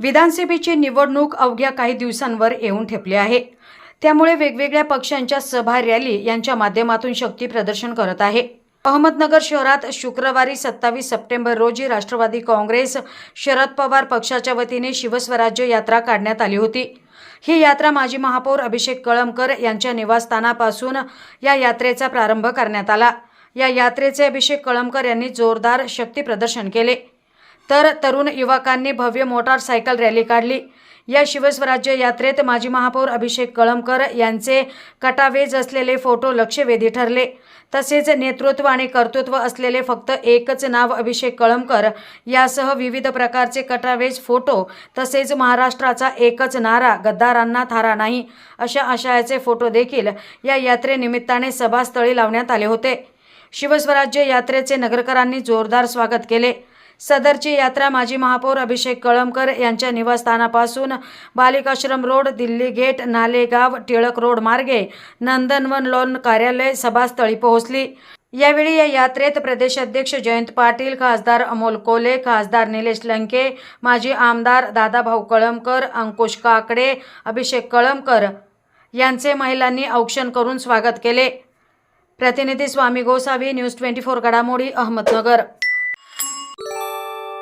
विधानसभेची निवडणूक अवघ्या काही दिवसांवर येऊन ठेपली आहे. त्यामुळे वेगवेगळ्या पक्षांच्या सभा रॅली यांच्या माध्यमातून शक्ती प्रदर्शन करत आहे. अहमदनगर शहरात शुक्रवारी सत्तावीस सप्टेंबर रोजी राष्ट्रवादी काँग्रेस शरद पवार पक्षाच्या वतीने शिवस्वराज्य यात्रा काढण्यात आली होती. ही यात्रा माजी महापौर अभिषेक कळमकर यांच्या निवासस्थानापासून या यात्रेचा प्रारंभ करण्यात आला. या यात्रेचे अभिषेक कळमकर यांनी जोरदार शक्ती प्रदर्शन केले. तर तरुण युवकांनी भव्य मोटारसायकल रॅली काढली. या शिवस्वराज्य यात्रेत माजी महापौर अभिषेक कळमकर यांचे कटावेज असलेले फोटो लक्षवेधी ठरले. तसेच नेतृत्व आणि कर्तृत्व असलेले फक्त एकच नाव अभिषेक कळमकर यासह विविध प्रकारचे कटावेज फोटो तसेच महाराष्ट्राचा एकच नारा गद्दारांना थारा नाही अशा आशयाचे फोटो देखील या यात्रेनिमित्ताने सभास्थळी लावण्यात आले होते. शिवस्वराज्य यात्रेचे नगरकरांनी जोरदार स्वागत केले. सदरची यात्रा माजी महापौर अभिषेक कळमकर यांच्या निवासस्थानापासून Balikashram road Delhi gate Nalegaon Tilak road मार्गे नंदनवन लॉन कार्यालय सभास्थळी पोहोचली. यावेळी या यात्रेत प्रदेशाध्यक्ष जयंत पाटील खासदार अमोल कोले खासदार निलेश लंके माजी आमदार दादाभाऊ कळमकर अंकुश काकडे अभिषेक कळमकर यांचे महिलांनी औक्षण करून स्वागत केले. प्रतिनिधी Swami Gosavi news twenty four घडामोडी अहमदनगर.